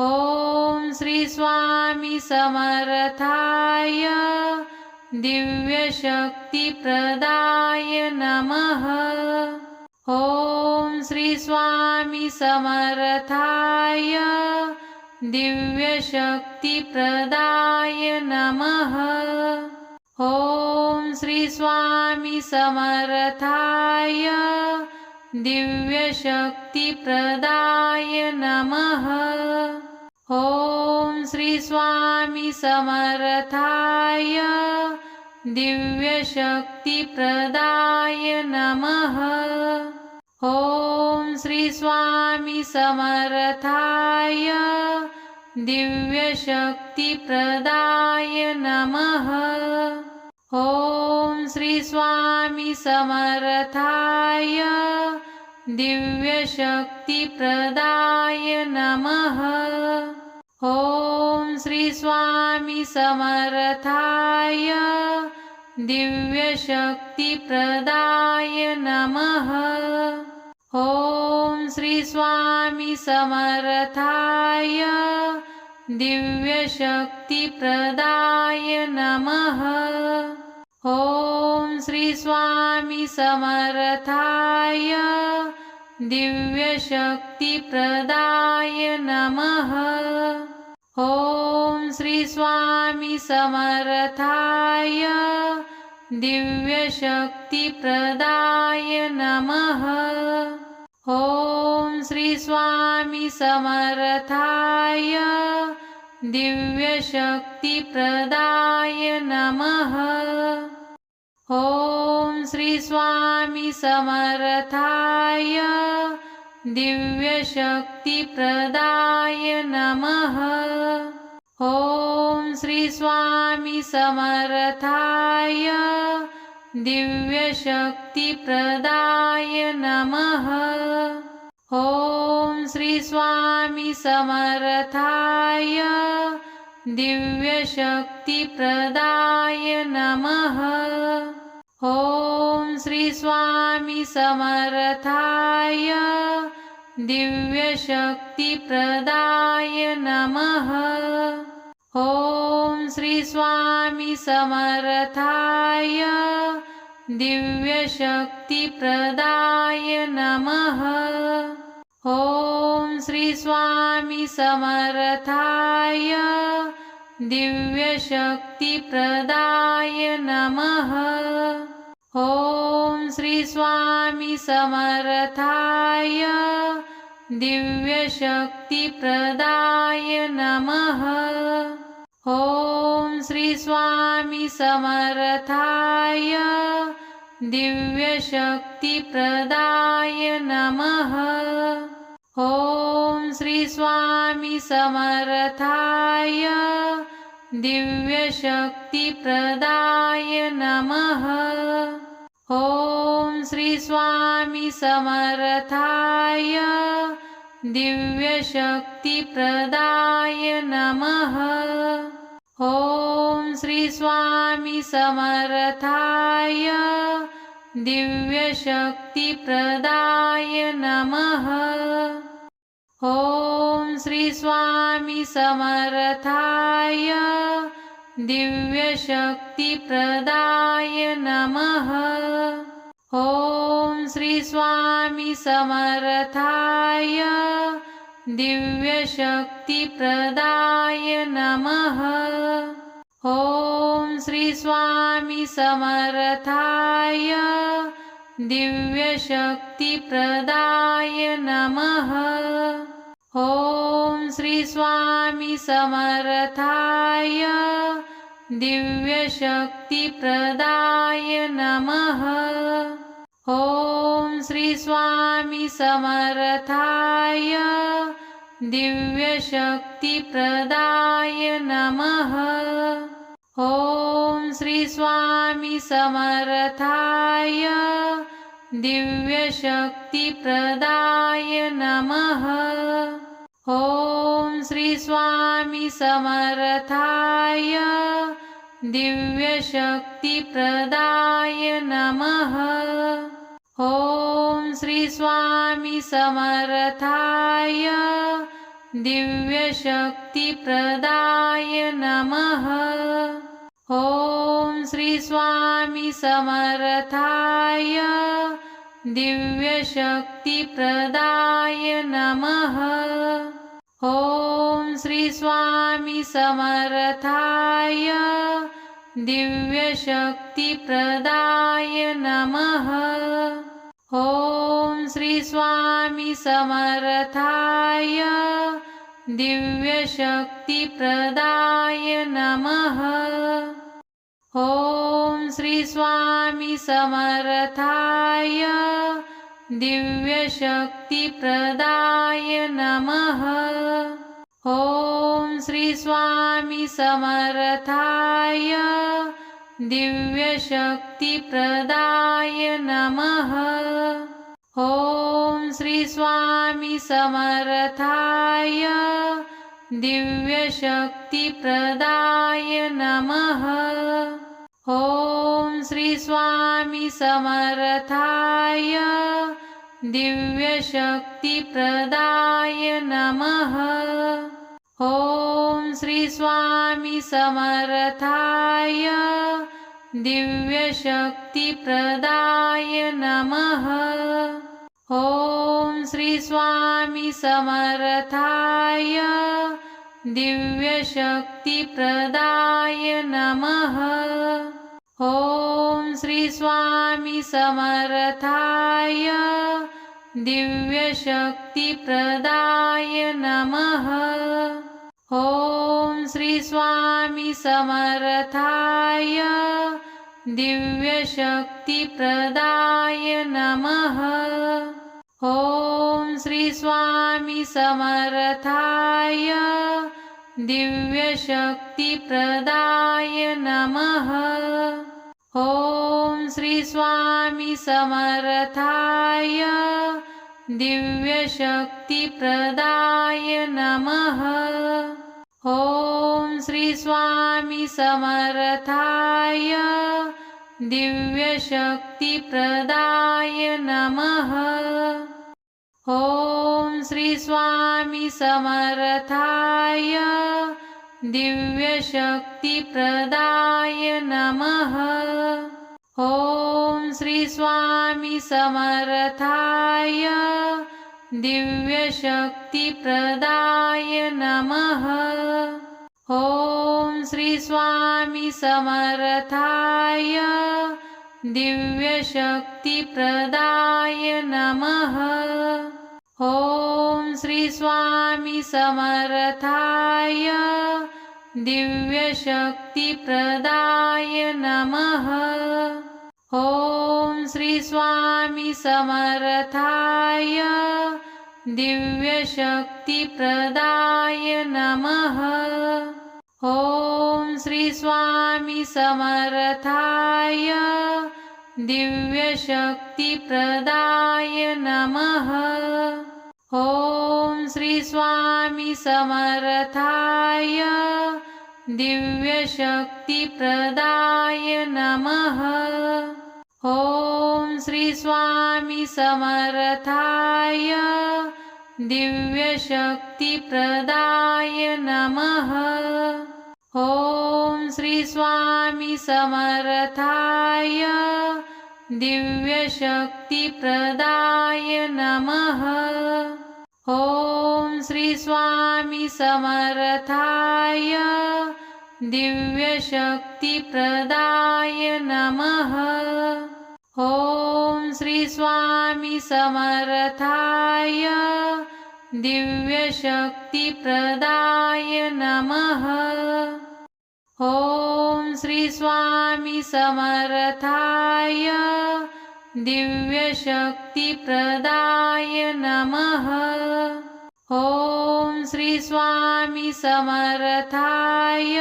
ॐ स्वामी समर्थाय दिव्यशक्तिप्रदाय नमः। ॐ श्री स्वामी समर्थाय दिव्यशक्तिप्रदाय नमः। ॐ श्री समर्थाय दिव्यशक्तिप्रदाय नमः ॐ श्री स्वामी समर्थाय दिव्यशक्तिप्रदाय नमः। ॐ श्री स्वामी समर्थाय दिव्यशक्तिप्रदाय नमः। ॐ श्री स्वामी समर्थाय दिव्यशक्तिप्रदाय नमः ॐ स्वामी समर्थाय दिव्यशक्तिप्रदाय नमः। ॐ श्री स्वामी समर्थाय दिव्यशक्तिप्रदाय नमः। ॐ श्री स्वामी समर्थाय दिव्यशक्तिप्रदाय नमः ॐ श्री स्वामी समर्थाय दिव्यशक्तिप्रदाय नमः। ॐ श्री स्वामी समर्थाय दिव्यशक्तिप्रदाय नमः। ॐ श्री स्वामी समर्थाय दिव्यशक्तिप्रदाय नमः। ॐ श्री स्वामी समर्थाय दिव्यशक्तिप्रदाय नमः। ॐ श्री स्वामी समर्थाय दिव्यशक्तिप्रदाय नमः। ॐ श्री स्वामी समर्थाय दिव्यशक्तिप्रदाय नमः। ॐ श्री स्वामी समर्थाय दिव्यशक्तिप्रदाय नमः। ॐ श्री समर्थाय दिव्यशक्तिप्रदाय नमः। ॐ श्री समर्थाय दिव्यशक्तिप्रदाय नमः। ॐ श्री स्वामी समर्थाय दिव्यशक्तिप्रदाय नमः। ॐ श्री समर्थाय दिव्यशक्तिप्रदाय नमः। ॐ श्री स्वामी समर्थाय दिव्यशक्तिप्रदाय नमः। ॐ श्री स्वामी समर्थाय दिव्यशक्तिप्रदाय नमः। ॐ श्री स्वामी समर्थाय दिव्यशक्तिप्रदाय नमः ॐ स्वामी समर्थाय दिव्यशक्तिप्रदाय नमः। ॐ श्री स्वामी समर्थाय दिव्यशक्तिप्रदाय नमः। ॐ श्री स्वामी समर्थाय दिव्यशक्तिप्रदाय नमः ॐ श्री स्वामी समर्थाय दिव्यशक्तिप्रदाय नमः। ॐ श्री स्वामी समर्थाय दिव्यशक्तिप्रदाय नमः। ॐ श्री स्वामी समर्थाय दिव्यशक्तिप्रदाय नमः। ॐ श्री स्वामी समर्थाय दिव्यशक्तिप्रदाय नमः। ॐ श्री स्वामी समर्थाय दिव्यशक्तिप्रदाय नमः। ॐ श्री स्वामी समर्थाय दिव्यशक्तिप्रदाय नमः। ॐ श्री स्वामी समर्थाय। दिव्यशक्तिप्रदाय नमः। ॐ श्री स्वामी समर्थाय। दिव्यशक्तिप्रदाय नमः। ॐ श्री स्वामी दिव्यशक्तिप्रदाय नमः। ॐ श्री स्वामी दिव्यशक्तिप्रदाय नमः। ॐ श्री स्वामी दिव्यशक्तिप्रदाय नमः ॐ स्वामी समर्थाय दिव्यशक्तिप्रदाय नमः। ॐ श्री समर्थाय दिव्यशक्तिप्रदाय नमः। ॐ श्री समर्थाय दिव्यशक्तिप्रदाय नमः ॐ स्वामी समर्थाय दिव्यशक्तिप्रदाय नमः। ॐ श्री स्वामी समर्थाय दिव्यशक्तिप्रदाय नमः। ॐ श्री स्वामी समर्थाय दिव्यशक्तिप्रदाय नमः ॐ श्री स्वामी समर्थाय दिव्यशक्तिप्रदाय नमः। ॐ श्री स्वामी समर्थाय दिव्यशक्तिप्रदाय नमः। ॐ श्री स्वामी समर्थाय दिव्यशक्तिप्रदाय नमः। ॐ श्री स्वामी समर्थाय दिव्यशक्तिप्रदाय नमः। ॐ श्री स्वामी समर्थाय दिव्यशक्तिप्रदाय नमः ॐ स्वामी समर्थाय दिव्यशक्तिप्रदाय नमः। ॐ श्री स्वामी समर्थाय दिव्यशक्तिप्रदाय नमः। ॐ श्री स्वामी समर्थाय दिव्यशक्तिप्रदाय नमः ॐ स्वामी समर्थाय दिव्यशक्तिप्रदाय नमः। ॐ श्री स्वामी समर्थाय दिव्यशक्तिप्रदाय नमः। ॐ श्री स्वामी समर्थाय दिव्यशक्तिप्रदाय नमः। ॐ श्री समर्थाय दिव्यशक्तिप्रदाय नमः। ॐ श्री समर्थाय दिव्यशक्तिप्रदाय नमः ॐ स्वामी समर्थाय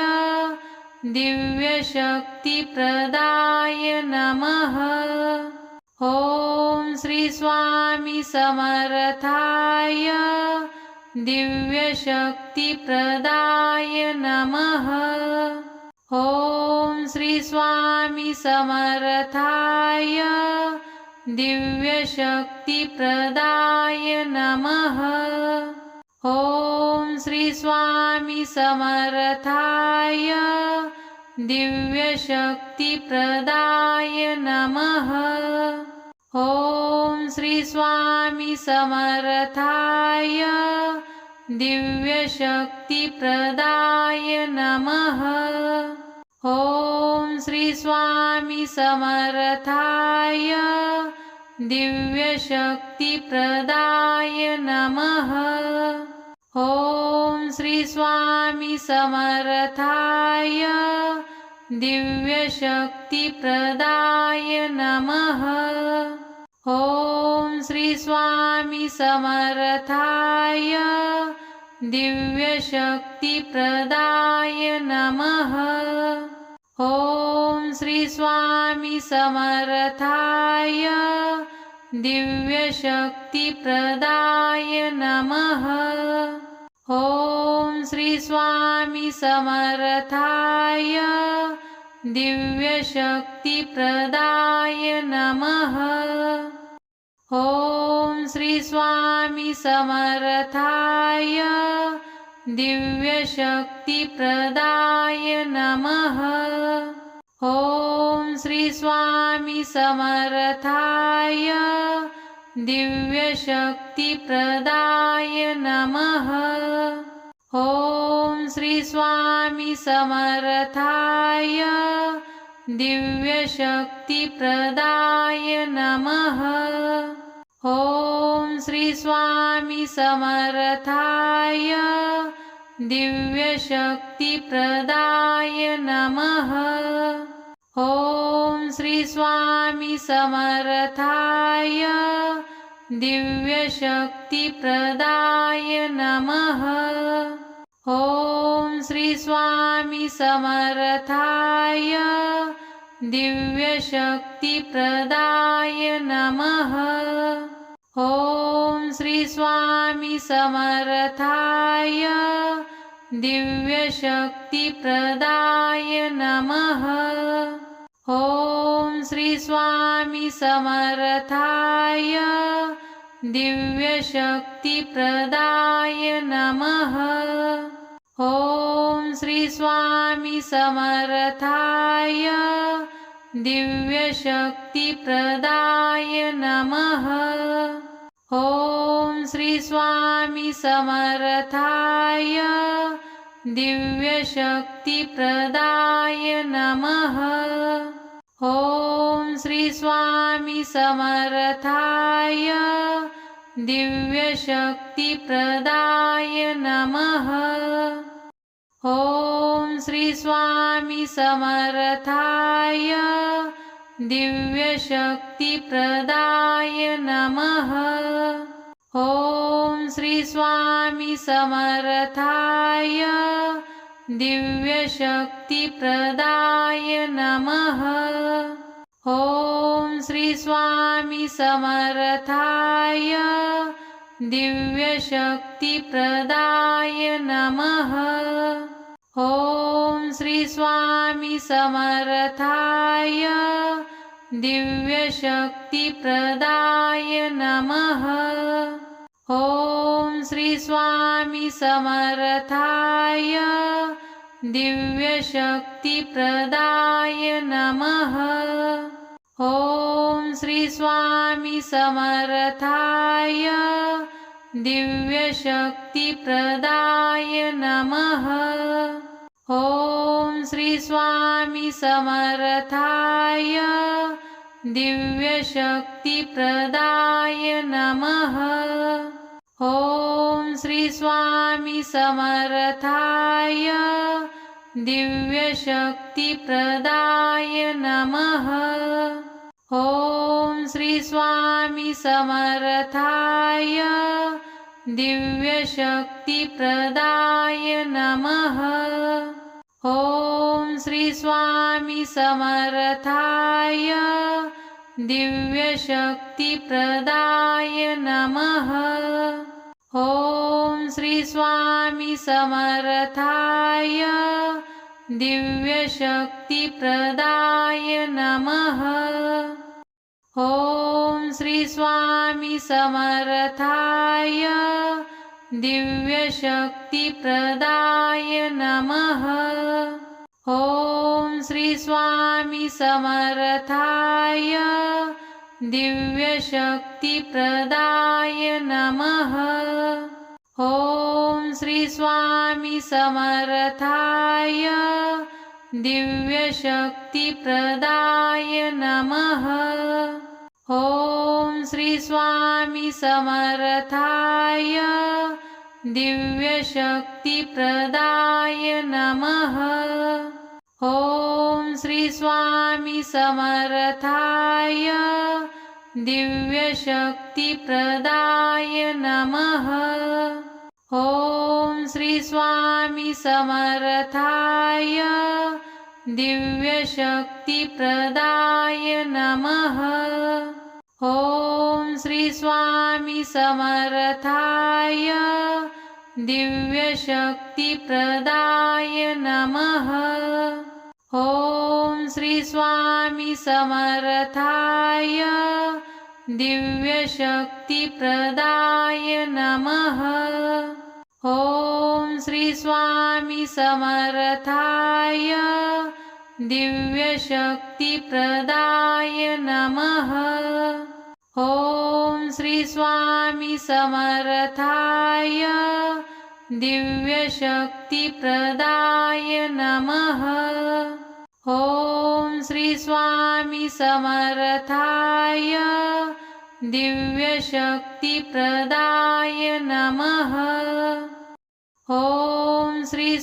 दिव्यशक्तिप्रदाय नमः। ॐ श्री स्वामी समर्थाय दिव्यशक्तिप्रदाय नमः। ॐ श्री स्वामी समर्थाय दिव्यशक्तिप्रदाय नमः ॐ स्वामी समर्थाय दिव्यशक्तिप्रदाय नमः। ॐ श्री स्वामी समर्थाय दिव्यशक्तिप्रदाय नमः। ॐ श्री स्वामी समर्थाय दिव्यशक्तिप्रदाय नमः। ॐ श्री स्वामी दिव्यशक्तिप्रदाय नमः। ॐ श्री समर्थाय दिव्यशक्तिप्रदाय नमः। ॐ श्री समर्थाय दिव्यशक्तिप्रदाय नमः। ॐ श्री स्वामी समर्थाय दिव्यशक्तिप्रदाय नमः। ॐ श्री स्वामी समर्थाय दिव्यशक्तिप्रदाय नमः ॐ स्वामी समर्थाय दिव्यशक्तिप्रदाय नमः। ॐ श्री स्वामी समर्थाय दिव्यशक्तिप्रदाय नमः। ॐ श्री स्वामी समर्थाय दिव्यशक्तिप्रदाय नमः ॐ श्री स्वामी समर्थाय दिव्यशक्तिप्रदाय नमः। ॐ श्री स्वामी समर्थाय दिव्यशक्तिप्रदाय नमः। ॐ श्री स्वामी समर्थाय दिव्यशक्तिप्रदाय नमः ॐ श्री स्वामी समर्थाय दिव्यशक्तिप्रदाय नमः। ॐ श्री स्वामी समर्थाय दिव्यशक्तिप्रदाय नमः। ॐ श्री स्वामी समर्थाय दिव्यशक्तिप्रदाय नमः ॐ श्री स्वामी समर्थाय दिव्यशक्तिप्रदाय नमः। ॐ श्री स्वामी समर्थाय दिव्यशक्तिप्रदाय नमः। ॐ श्री स्वामी समर्थाय दिव्यशक्तिप्रदाय नमः। ॐ श्री स्वामी दिव्यशक्तिप्रदाय नमः। ॐ श्री समर्थाय दिव्यशक्तिप्रदाय नमः। ॐ श्री स्वामी दिव्यशक्तिप्रदाय नमः। ॐ श्री स्वामी समर्थाय दिव्यशक्तिप्रदाय नमः। ॐ श्री स्वामी समर्थाय दिव्यशक्तिप्रदाय नमः। ॐ श्री स्वामी समर्थाय दिव्यशक्तिप्रदाय नमः। ॐ श्री स्वामी समर्थाय दिव्यशक्तिप्रदाय नमः। ॐ श्री स्वामी समर्थाय दिव्यशक्तिप्रदाय नमः। ॐ श्री स्वामी समर्थाय दिव्यशक्तिप्रदाय नमः। ॐ श्री समर्थाय दिव्यशक्तिप्रदाय नमः। ॐ श्री समर्थाय दिव्यशक्तिप्रदाय नमः ॐ श्री स्वामी समर्थाय दिव्यशक्तिप्रदाय नमः। ॐ श्री स्वामी समर्थाय दिव्यशक्तिप्रदाय नमः। ॐ श्री स्वामी समर्थाय दिव्यशक्तिप्रदाय नमः। ॐ श्री स्वामी समर्थाय दिव्यशक्तिप्रदाय नमः। ॐ श्री समर्थाय दिव्यशक्तिप्रदाय नमः ॐ श्री स्वामी समर्थाय दिव्यशक्तिप्रदाय नमः। ॐ श्री स्वामी समर्थाय दिव्यशक्तिप्रदाय नमः। ॐ श्री स्वामी समर्थाय दिव्यशक्तिप्रदाय नमः ॐ स्वामी समर्थाय दिव्यशक्तिप्रदाय नमः। ॐ श्री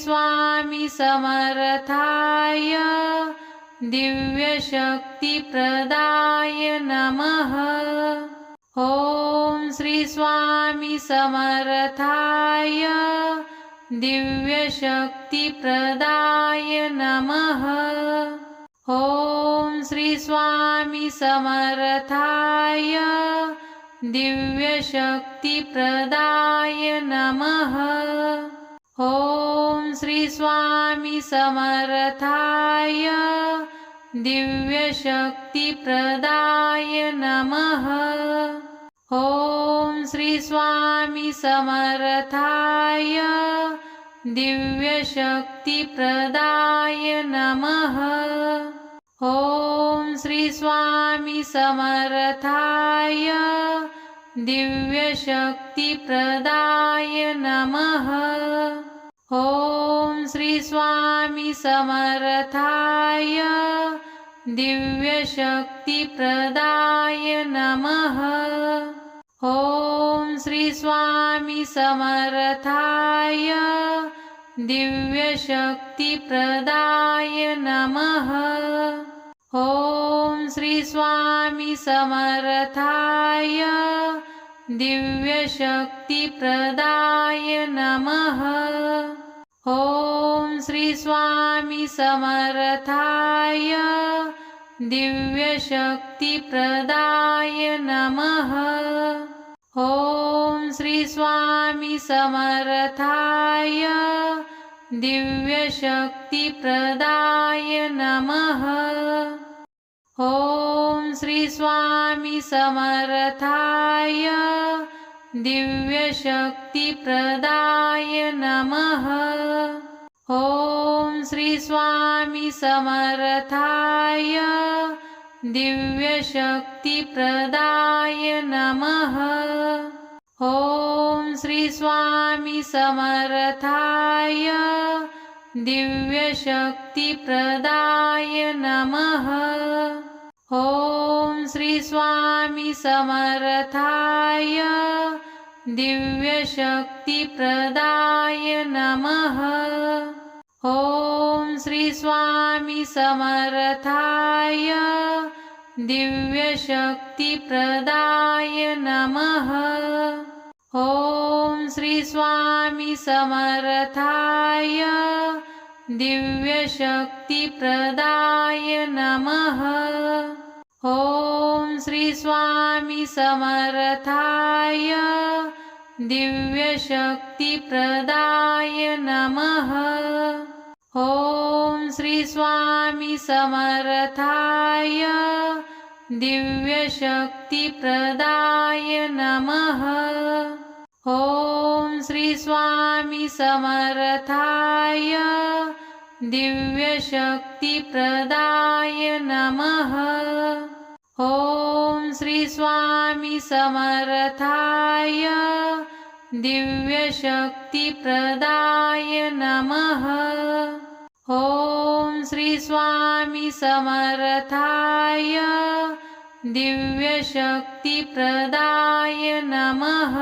समर्थाय दिव्यशक्तिप्रदाय नमः। ॐ श्री स्वामी समर्थाय दिव्यशक्तिप्रदाय नमः। ॐ श्री स्वामी समर्थाय दिव्यशक्तिप्रदाय नमः। ॐ श्री स्वामी समर्थाय दिव्यशक्तिप्रदाय नमः ॐ स्वामी समर्थाय दिव्यशक्तिप्रदाय नमः। ॐ श्री स्वामी समर्थाय दिव्यशक्तिप्रदाय नमः। ॐ श्री स्वामी समर्थाय दिव्यशक्तिप्रदाय नमः श्री स्वामी समर्थाय दिव्यशक्तिप्रदाय नमः। ॐ श्री स्वामी समर्थाय दिव्यशक्तिप्रदाय नमः। ॐ श्री स्वामी समर्थाय दिव्यशक्तिप्रदाय नमः। ॐ स्वामी समर्थाय दिव्यशक्तिप्रदाय नमः। ॐ श्री स्वामी समर्थाय दिव्यशक्तिप्रदाय नमः। ॐ श्री समर्थाय दिव्यशक्तिप्रदाय नमः। ॐ श्रीस्वामी समर्थाय दिव्यशक्तिप्रदाय नमः। ॐ श्रीस्वामी समर्थाय दिव्यशक्तिप्रदाय नमः। ॐ श्री स्वामी समर्थाय दिव्यशक्तिप्रदाय नमः। ॐ श्री स्वामी समर्थाय दिव्यशक्तिप्रदाय नमः। ॐ श्री स्वामी समर्थाय दिव्यशक्तिप्रदाय नमः ॐ श्री स्वामी समर्थाय दिव्यशक्तिप्रदाय नमः। ॐ श्री स्वामी समर्थाय दिव्यशक्तिप्रदाय नमः। ॐ श्री स्वामी समर्थाय दिव्यशक्तिप्रदाय नमः। ॐ श्री स्वामी समर्थाय दिव्यशक्तिप्रदाय नमः।